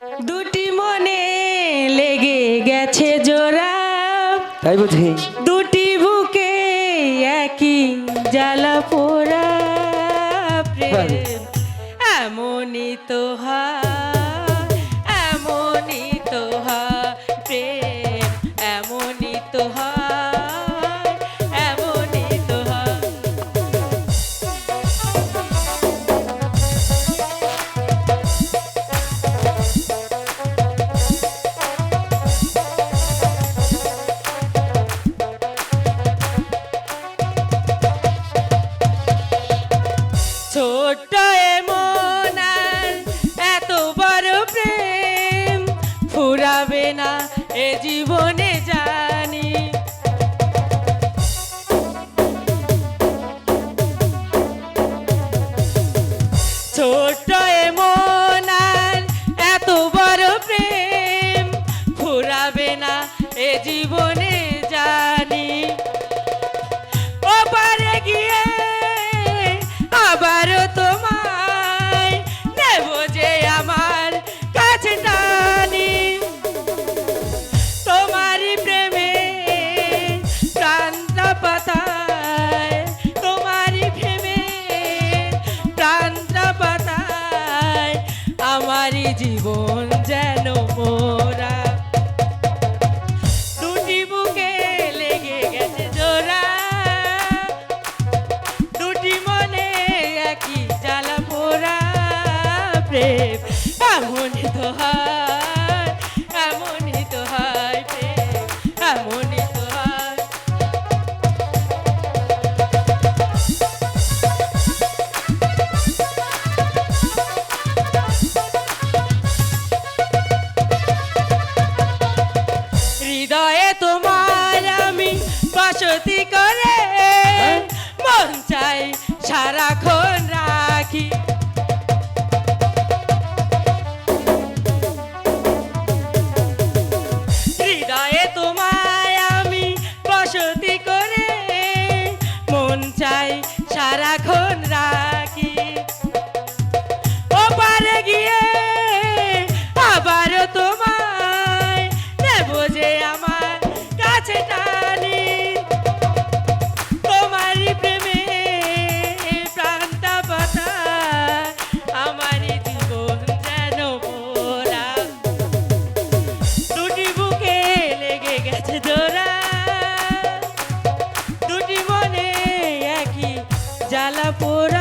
দুটি মনে লেগে গেছে জোড়া। তাই বুঝি। দুটি বুকে একই জ্বালা পোড়া। প্রেম এমনই তো হয়। ছোট্ট এমন এত বড় প্রেম ফুরাবে না, এ জীবনে জানি। ছোট্ট এমন আর এত বড় প্রেম ফুরাবে না, এ জীবনে জীবন যেন মোরা। দুটি বুকে লেগে গেছে জোড়া। দুটি মনে একই জ্বালা পোড়া। প্রেম এমন তো হয় রাখি। ওপারে গিয়ে আবার তোমায় নেব যে আমার কাছে তোমারই প্রেমে পাতা আমারই জীবন যেন লেগে গেছে দোরা जलपुर